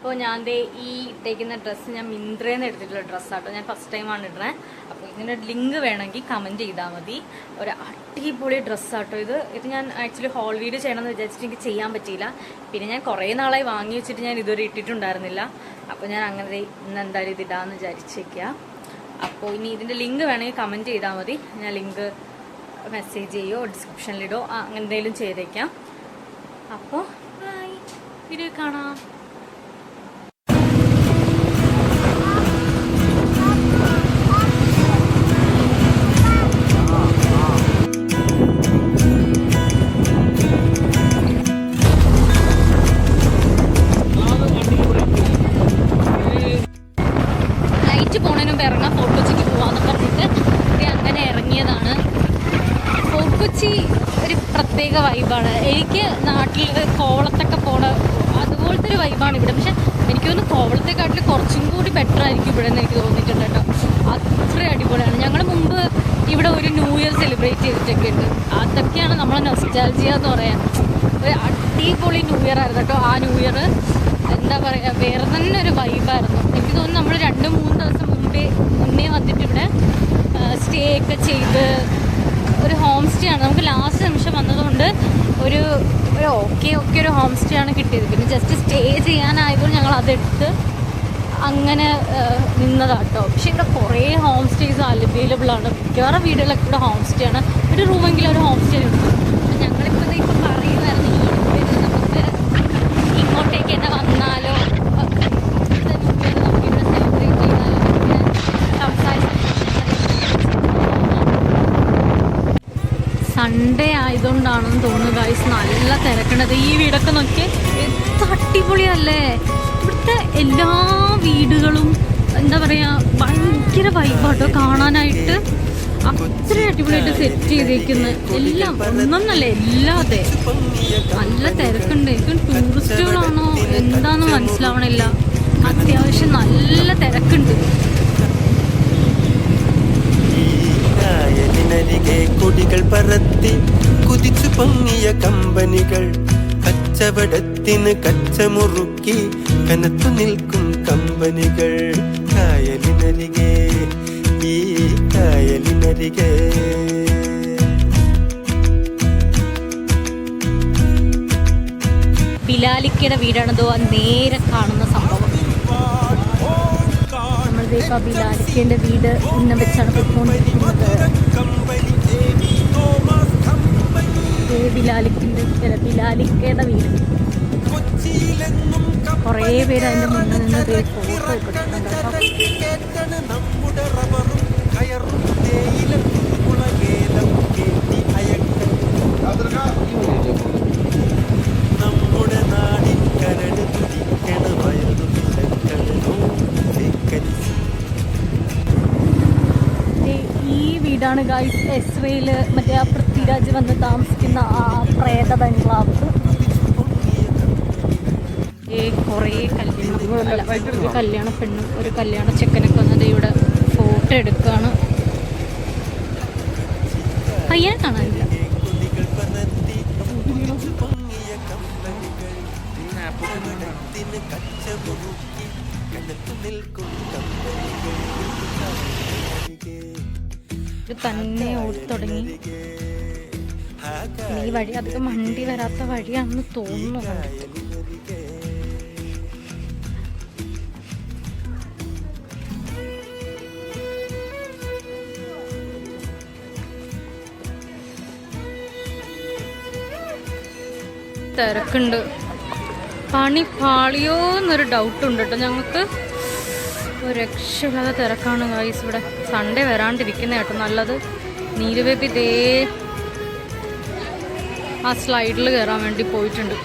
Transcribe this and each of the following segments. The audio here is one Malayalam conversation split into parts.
അപ്പോൾ ഞാൻ ദേ ഈ ഇട്ടേക്കുന്ന ഡ്രസ്സ് ഞാൻ മിന്ത്രയിൽ നിന്ന് എടുത്തിട്ടുള്ള ഡ്രസ്സാട്ടോ ഞാൻ ഫസ്റ്റ് ടൈമാണ് ഇടണേ അപ്പോൾ ഇതിന്റെ ലിങ്ക് വേണമെങ്കിൽ കമന്റ് ചെയ്താൽ മതി. ഒരു അടിപൊളി ഡ്രസ്സാട്ടോ ഇത്. ഇത് ഞാൻ ആക്ച്വലി ഹോൾ വീഡിയോ ചെയ്യണമെന്ന് വിചാരിച്ചിട്ട് എനിക്ക് ചെയ്യാൻ പറ്റിയില്ല. പിന്നെ ഞാൻ കുറേ നാളായി വാങ്ങി വെച്ചിട്ട് ഞാൻ ഇതുവരെ ഇട്ടിട്ടുണ്ടായിരുന്നില്ല. അപ്പോൾ ഞാൻ അങ്ങനെ ഇന്ന് എന്തായാലും ഇത് ഇടാമെന്ന് വിചാരിച്ചേക്കുക അപ്പോൾ ഇനി ഇതിന്റെ ലിങ്ക് വേണമെങ്കിൽ കമന്റ് ചെയ്താൽ മതി. ഞാൻ ലിങ്ക് മെസ്സേജ് ചെയ്യോ ഡിസ്ക്രിപ്ഷനിലിടോ അങ്ങനെ എന്തെങ്കിലും ചെയ്തേക്കാം. അപ്പോൾ വീഡിയോ കാണാം. വൈബാണ് എനിക്ക് നാട്ടിൽ കോവളത്തൊക്കെ പോണ അതുപോലത്തെ ഒരു വൈബാണ് ഇവിടെ. പക്ഷെ എനിക്ക് തോന്നുന്നു കോവളത്തെക്കാട്ടിൽ കുറച്ചും കൂടി ബെറ്റർ ആയിരിക്കും ഇവിടെ എനിക്ക് തോന്നിയിട്ടുണ്ട് കേട്ടോ. അത്ര അടിപൊളിയാണ്. ഞങ്ങൾ മുമ്പ് ഇവിടെ ഒരു ന്യൂ ഇയർ സെലിബ്രേറ്റ് ചെയ്തിട്ടൊക്കെ ഉണ്ട്. അതൊക്കെയാണ് നമ്മളെ നെസ്റ്റാൽജിയ എന്ന് പറയാൻ. ഒരു അടിപൊളി ന്യൂ ഇയർ ആയിരുന്നു കേട്ടോ. ആ ന്യൂ ഇയർ എന്താ പറയുക വേറെ തന്നെ ഒരു വൈബായിരുന്നു എനിക്ക് തോന്നുന്നു നമ്മൾ രണ്ട് മൂന്ന് ദിവസം മുമ്പേ മുന്നേ വന്നിട്ട് ഇവിടെ സ്റ്റേ ഒക്കെ ചെയ്ത് ഒരു ഹോം സ്റ്റേ ആണ്. നമുക്ക് ലാസ്റ്റ് നിമിഷം വന്നതുകൊണ്ട് ഒരു ഒരു ഓക്കെ ഓക്കെ ഒരു ഹോം സ്റ്റേ ആണ് കിട്ടിയത്. പിന്നെ ജസ്റ്റ് സ്റ്റേ ചെയ്യാനായതുകൊണ്ട് ഞങ്ങൾ അതെടുത്ത് അങ്ങനെ നിന്നതാട്ടോ. പക്ഷെ ഇവിടെ കുറേ ഹോം സ്റ്റേസ് അവൈലബിൾ ആണ്. മിക്കവാറും വീടുകളൊക്കെ ഇവിടെ ഹോം സ്റ്റേ ആണ്. ഒരു റൂമെങ്കിലും ഒരു ഹോം സ്റ്റേ ഉണ്ട്. ഞങ്ങളിപ്പോൾ ഇപ്പം പറയുമായിരുന്നു ഈ ഇങ്ങോട്ടേക്ക് തന്നെ വന്നാലോ ഇത് നമുക്കിവിടെ സെലിബ്രേറ്റ് ചെയ്താലോ ഇങ്ങനെ സൺഡേ ആയതുകൊണ്ടാണെന്ന് തോന്നുന്നു ഗൈസ് നല്ല തിരക്കണത് ഈ വീടൊക്കെ നോക്കി എത്ര അടിപൊളിയല്ലേ? ഇവിടുത്തെ എല്ലാ വീടുകളും എന്താ പറയാ ഭയങ്കര വൈബാട്ടോ കാണാനായിട്ട്. അത്ര അടിപൊളിയായിട്ട് സെറ്റ് ചെയ്തിരിക്കുന്നത് എല്ലാം ഒന്നൊന്നല്ല എല്ലാതെ നല്ല തിരക്കുണ്ട്. ഇപ്പം ടൂറിസ്റ്റുകളാണോ എന്താന്ന് മനസ്സിലാവണില്ല. അത്യാവശ്യം നല്ല തിരക്കുണ്ട്. കായലിനരികെ കൊടികൾ പറത്തി കുതിച്ചു പൊങ്ങിയ കമ്പനികൾ കച്ചവടത്തിന് കച്ചമുറുക്കി കനത്തു നിൽക്കും കമ്പനികൾ കായലിനരികെ ഈ കായലിനരികെ. ബിലാലിക്കയുടെ വീടാണതോ നേരെ കാണുന്ന സംഭവം. നമ്മളിപ്പോ ബിലാലിക്കയുടെ വീട് ഇന്ന വെച്ചാണ് പൊയ്ക്കൊണ്ടിരിക്കുന്നത്. അല്ല, ബിലാലിക്കയുടെ വീട്. കുറേ പേര് അതിന്റെ മുന്നിൽ നിന്ന് ഈ വീടാണ് ഗൈസ് എസ്രയിൽ മറ്റേ ആ പൃഥ്വിരാജ് വന്ന് താമസിക്കുന്ന ആ പ്രേത ബംഗ്ലാവ് കുറേ കല്യാണം കല്യാണ പെണ്ണും ഒരു കല്യാണ ചെക്കനൊക്കെ വന്നത് ഇവിടെ ഫോട്ടോ എടുക്കുകയാണ് പയ്യനെ കാണാനില്ല. തന്നെ ഓടി തുടങ്ങി ഈ വഴി അധികം വണ്ടി വരാത്ത വഴിയാണെന്ന് തോന്നുന്നു. തിരക്കുണ്ട്. പണി പാളിയോ എന്നൊരു ഡൗട്ട് ഉണ്ട് കേട്ടോ ഞങ്ങൾക്ക് ഒരു രക്ഷയില്ലാതെ തിരക്കാണ് ഗായ്സ് ഇവിടെ സൺഡേ വരാണ്ടിരിക്കുന്ന കേട്ടോ നല്ലത്. നീരുബേബി ദേ ആ സ്ലൈഡിൽ കയറാൻ വേണ്ടി പോയിട്ടുണ്ട്.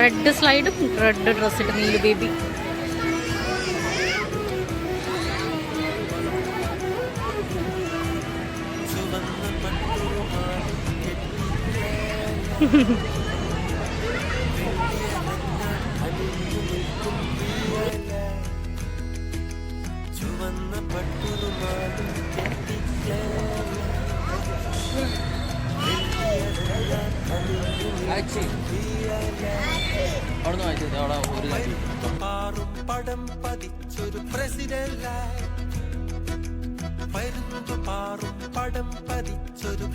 റെഡ് സ്ലൈഡും റെഡ് ഡ്രസ്സിട്ട് നീൽ ബേബി ചുവന്ന പടം പതിച്ചൊരു പ്രസിഡന്റ് പാറും പടം പതിച്ചൊരു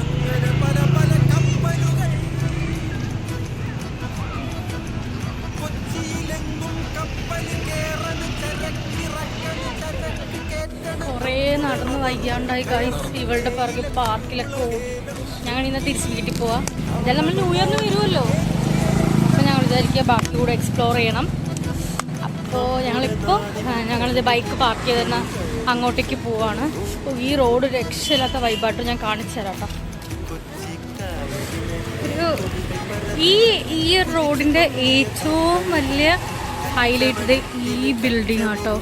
അങ്ങനെ പല പല കപ്പലുകൾ. കൊച്ചിയിലെങ്ങും കപ്പൽ കേറണ് ചരക്കിറക്കണ് ചരക്ക് കേറ്റണ്. കുറേ നടന്ന് വൈകാണ്ടായി ഗൈസ് ഇവളുടെ പുറകെ പാർക്കിലൊക്കെ പോകും ഞങ്ങൾ ഇന്ന് തിരിച്ച് വീട്ടിൽ പോവാം. ഇതെല്ലാം നമ്മൾ ന്യൂ ഇയറിന് വരുമല്ലോ അപ്പോൾ ഞങ്ങൾ വിചാരിക്കുക ബാക്കി കൂടെ എക്സ്പ്ലോർ ചെയ്യണം. അപ്പോൾ ഞങ്ങളിപ്പോൾ ഞങ്ങളിത് ബൈക്ക് പാർക്ക് ചെയ്തെന്ന അങ്ങോട്ടേക്ക് പോവാണ്. അപ്പോൾ ഈ റോഡ് രക്ഷയില്ലാത്ത വൈബായിട്ട് ഞാൻ കാണിച്ചു തരാം കേട്ടോ ഈ ഈ റോഡിന്റെ ഏറ്റവും വലിയ ഹൈലൈറ്റ് ഈ ബിൽഡിംഗ് ആട്ടോ.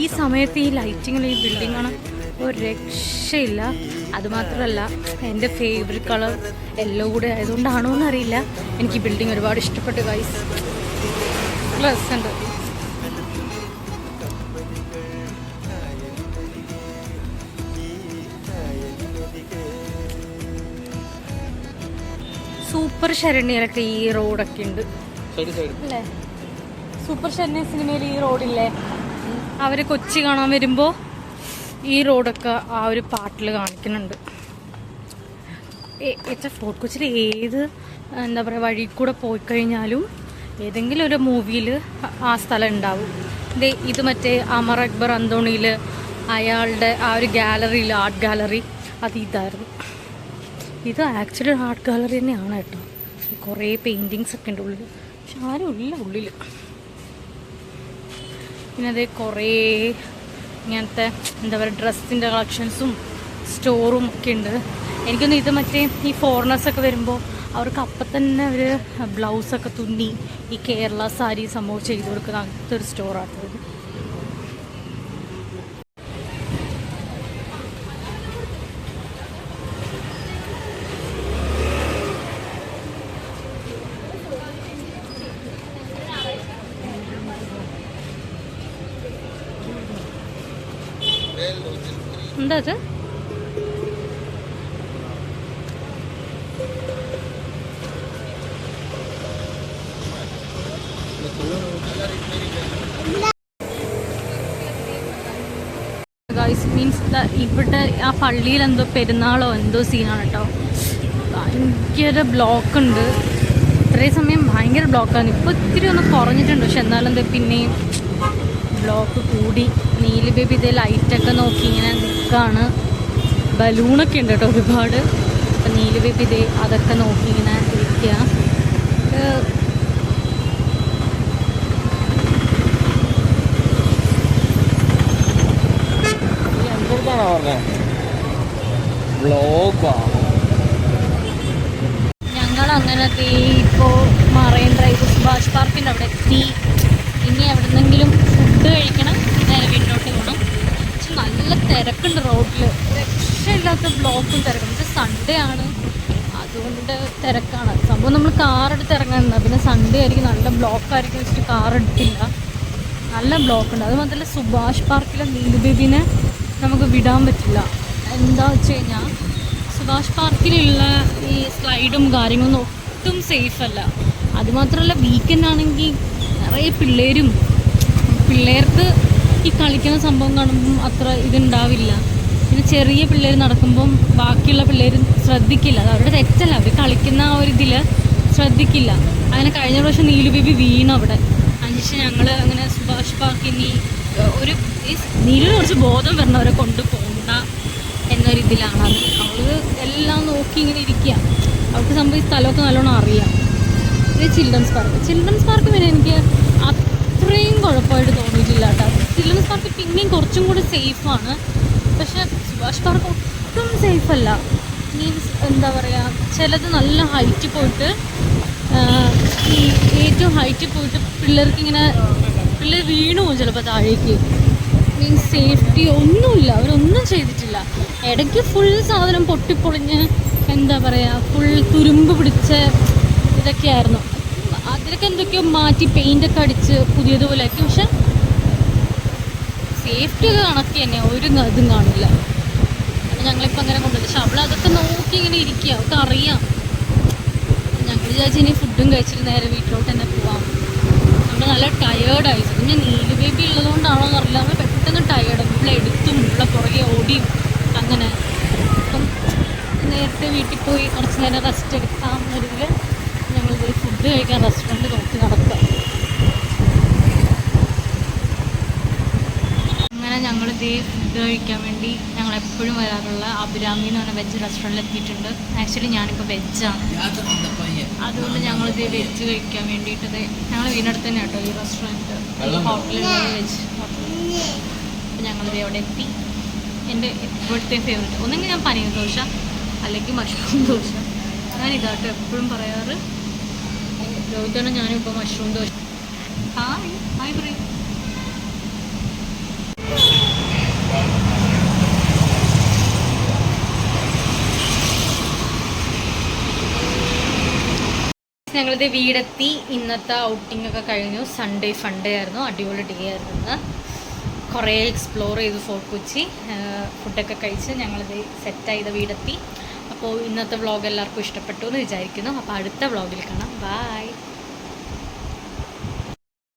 ഈ സമയത്ത് ഈ ലൈറ്റിങ്ങിൽ ഈ ബിൽഡിംഗ് ആണ് ഒരു രക്ഷയില്ല. അതുമാത്രമല്ല എന്റെ ഫേവറേറ്റ് കളർ എല്ലോ കൂടെ ആയതുകൊണ്ടാണോ എന്നറിയില്ല. എനിക്ക് ഈ ബിൽഡിംഗ് ഒരുപാട് ഇഷ്ടപ്പെട്ടു ഗൈസ് ഉണ്ട് സൂപ്പർ ശരണ്യയിലൊക്കെ ഈ റോഡൊക്കെ ഉണ്ട്. അല്ലേ? സൂപ്പർ ശരണ്യ സിനിമയിൽ ഈ റോഡില്ലേ അവർ കൊച്ചി കാണാൻ വരുമ്പോൾ ഈ റോഡൊക്കെ ആ ഒരു പാട്ടിൽ കാണിക്കുന്നുണ്ട്. ഏച്ചാ ഫോർട്ട് കൊച്ചിയിൽ ഏത് എന്താ പറയുക വഴി കൂടെ പോയി കഴിഞ്ഞാലും ഏതെങ്കിലും ഒരു മൂവിയിൽ ആ സ്ഥലം ഉണ്ടാവും. ഇത് മറ്റേ അമർ അക്ബർ അന്തോണിയിൽ അയാളുടെ ആ ഒരു ഗാലറിയിൽ ആർട്ട് ഗാലറി അത് ഇതായിരുന്നു. ഇത് ആക്ച്വലി ആർട്ട് ഗാലറി തന്നെയാണ് കേട്ടോ. കുറേ പെയിന്റിങ്സ് ഒക്കെ ഉണ്ട് ഉള്ളിൽ പക്ഷെ ആരും ഉള്ളിൽ പിന്നെ അത് കുറേ ഇങ്ങനത്തെ എന്താ പറയുക ഡ്രസ്സിന്റെ കളക്ഷൻസും സ്റ്റോറും ഒക്കെ ഉണ്ട്. എനിക്കൊന്ന് ഇത് മറ്റേ ഈ ഫോറിനേഴ്സൊക്കെ വരുമ്പോൾ അവർക്ക് അപ്പം തന്നെ അവർ ബ്ലൗസൊക്കെ തുന്നി ഈ കേരള സാരി സംഭവം ചെയ്ത് കൊടുക്കുന്ന അങ്ങനത്തെ ഒരു സ്റ്റോറാണ് എന്താ അത് മീൻസ് ഇവിടെ ആ പള്ളിയിൽ എന്തോ പെരുന്നാളോ എന്തോ സീനാണ് കേട്ടോ ഭയങ്കര ബ്ലോക്ക് ഉണ്ട്. ഇത്രയും സമയം ഭയങ്കര ബ്ലോക്കാണ് ഇപ്പോൾ ഇത്തിരി ഒന്ന് കുറഞ്ഞിട്ടുണ്ട്. പക്ഷെ എന്നാലും എന്താ പിന്നെയും ബ്ലോക്ക് കൂടി. നീലി ബേബി ഇതേ ലൈറ്റൊക്കെ നോക്കി ഇങ്ങനെ നിൽക്കുകയാണ് ബലൂണൊക്കെ ഉണ്ട് കേട്ടോ ഒരുപാട്. അപ്പം നീലി ബേബി ഇതേ അതൊക്കെ നോക്കി ഇങ്ങനെ ഇരിക്കുക ഞങ്ങൾ അങ്ങനെ ഇപ്പോൾ മറൈൻ ഡ്രൈവ് സുഭാഷ് പാർക്കിന്റെ അവിടെ എത്തി. ഇനി എവിടെന്നെങ്കിലും ഫുഡ് കഴിക്കണം നേരെ നല്ല തിരക്കുണ്ട് റോഡിൽ രക്ഷയില്ലാത്ത ബ്ലോക്കും തിരക്കും. പക്ഷെ സൺഡേ ആണ്. അതുകൊണ്ട് തിരക്കാണ്. സംഭവം നമ്മൾ കാർ എടുത്ത് ഇറങ്ങുന്നത്. പിന്നെ സൺഡേ ആയിരിക്കും നല്ല ബ്ലോക്ക് ആയിരിക്കും വെച്ചിട്ട് കാർ എടുത്തില്ല. നല്ല ബ്ലോക്ക് ഉണ്ട്. അത് മാത്രമല്ല സുഭാഷ് പാർക്കിലെ ബേബിനെ നമുക്ക് വിടാൻ പറ്റില്ല. എന്താ വെച്ച് കഴിഞ്ഞാൽ സുഭാഷ് പാർക്കിലുള്ള ഈ സ്ലൈഡും കാര്യങ്ങളൊന്നും ഒട്ടും സേഫ് അല്ല. അതുമാത്രമല്ല വീക്കെൻഡ് ആണെങ്കിൽ നിറയെ പിള്ളേരും പിള്ളേർക്ക് ഈ കളിക്കുന്ന സംഭവം കാണുമ്പം അത്ര ഇതുണ്ടാവില്ല. പിന്നെ ചെറിയ പിള്ളേർ നടക്കുമ്പം ബാക്കിയുള്ള പിള്ളേർ ശ്രദ്ധിക്കില്ല. അത് അവരുടെ തെറ്റല്ല. അവർ കളിക്കുന്ന ആ ഒരു ഇതിൽ ശ്രദ്ധിക്കില്ല. അങ്ങനെ കഴിഞ്ഞ പ്രാവശ്യം നീലു ബേബി വീണു അവിടെ. അതിനുശേഷം ഞങ്ങൾ അങ്ങനെ സുഭാഷ് പാർക്കിൽ നീ ഒരു നീലിനെ കുറച്ച് ബോധം വരണവരെ കൊണ്ട് പോകണ്ട എന്നൊരിതിലാണ് അത്. അവൾ എല്ലാം നോക്കി ഇങ്ങനെ ഇരിക്കുക അവൾക്ക് സംഭവം സ്ഥലമൊക്കെ നല്ലോണം അറിയാം. ഇത് ചിൽഡ്രൻസ് പാർക്ക്. ചിൽഡ്രൻസ് പാർക്ക് പിന്നെ എനിക്ക് അത്രയും കുഴപ്പമായിട്ട് തോന്നിയിട്ടില്ല കേട്ടോ പിന്നെയും കുറച്ചും കൂടി സേഫാണ് പക്ഷേ സുഭാഷ് പാർക്ക് ഒട്ടും സേഫ് അല്ല. മീൻസ് എന്താ പറയുക ചിലത് നല്ല ഹൈറ്റ് പോയിട്ട് ഈ ഏറ്റവും ഹൈറ്റിൽ പോയിട്ട് പിള്ളേർക്ക് ഇങ്ങനെ പിള്ളേർ വീണു പോകും ചിലപ്പോൾ താഴേക്ക്. മീൻസ് സേഫ്റ്റി ഒന്നുമില്ല. അവരൊന്നും ചെയ്തിട്ടില്ല. ഇടയ്ക്ക് ഫുൾ സാധനം പൊട്ടിപ്പൊളിഞ്ഞ് എന്താ പറയുക ഫുൾ തുരുമ്പ് പിടിച്ച ഇതൊക്കെയായിരുന്നു. അതിലൊക്കെ എന്തൊക്കെയോ മാറ്റി പെയിന്റൊക്കെ അടിച്ച് പുതിയതുപോലെയാക്കി. പക്ഷെ സേഫ്റ്റി ഒക്കെ കണക്ക് തന്നെ ഒരു ഇതും കാണില്ല. ഞങ്ങളിപ്പോൾ അങ്ങനെ കൊണ്ടുവന്നത് പക്ഷെ അവൾ അതൊക്കെ നോക്കി ഇങ്ങനെ ഇരിക്കുക അവൾക്ക് അറിയാം. ഞങ്ങൾ വിചാരിച്ചു ഇനി ഫുഡും കഴിച്ചിട്ട് നേരെ വീട്ടിലോട്ട് തന്നെ പോവാം. നമ്മൾ നല്ല ടയേർഡായി പിന്നെ നീൽ ബേബി ഉള്ളതുകൊണ്ടാണോ എന്നറിയില്ല നമ്മൾ പെട്ടെന്ന് ടയേർഡ് ഇവിടെ എടുത്തും ഇവിടെ പുറകെ ഓടിയും അങ്ങനെ. അപ്പം നേരത്തെ വീട്ടിൽ പോയി കുറച്ച് നേരം റെസ്റ്റ് എടുക്കാം എന്നൊരു ഞങ്ങളിത് ഫുഡ് കഴിക്കാൻ റെസ്റ്റോറന്റ് നോക്കി നടക്കുക അങ്ങനെ ഞങ്ങൾ ഇതേ ഫുഡ് കഴിക്കാൻ വേണ്ടി ഞങ്ങൾ എപ്പോഴും വരാറുള്ള അഭിരാമി എന്ന് പറഞ്ഞ വെജ് റെസ്റ്റോറന്റിൽ എത്തിയിട്ടുണ്ട്. ആക്ച്വലി ഞാനിപ്പോൾ വെജാണ് അതുകൊണ്ട് ഞങ്ങളിത് വെജ് കഴിക്കാൻ വേണ്ടിയിട്ട് ഞങ്ങൾ വീടിനടുത്ത് തന്നെ കേട്ടോ ഈ റെസ്റ്റോറന്റ് ഹോട്ടലിലുള്ള വെജ് ഹോട്ടൽ അപ്പോൾ ഞങ്ങളിത് അവിടെ എത്തി. എന്റെ ഇപ്പോഴത്തെ ഫേവറേറ്റ് ഒന്നെങ്കിൽ ഞാൻ പനീർ ദോശ അല്ലെങ്കിൽ മഷ്റൂം ദോശ. ഞാൻ ഇതാട്ടോ എപ്പോഴും പറയാറ്. രോഹിതാണ് ഞാനിപ്പോൾ മഷ്റൂം ദോശ. ഹായ്. ഹായ് ഞങ്ങളിത് വീടെത്തി ഇന്നത്തെ ഔട്ടിംഗ് ഒക്കെ കഴിഞ്ഞു. സൺഡേ ഫണ്ടേ ആയിരുന്നു. അടിപൊളി ഡേ ആയിരുന്നു ഇന്ന്. കുറേ എക്സ്പ്ലോർ ചെയ്തു ഫോർട്ട് കൊച്ചി. ഫുഡൊക്കെ കഴിച്ച് ഞങ്ങളിത് സെറ്റായി ഇത് വീടെത്തി. അപ്പോൾ ഇന്നത്തെ വ്ളോഗ് എല്ലാവർക്കും ഇഷ്ടപ്പെട്ടു എന്ന് വിചാരിക്കുന്നു. അപ്പോൾ അടുത്ത വ്ളോഗിൽ കാണാം. ബായ്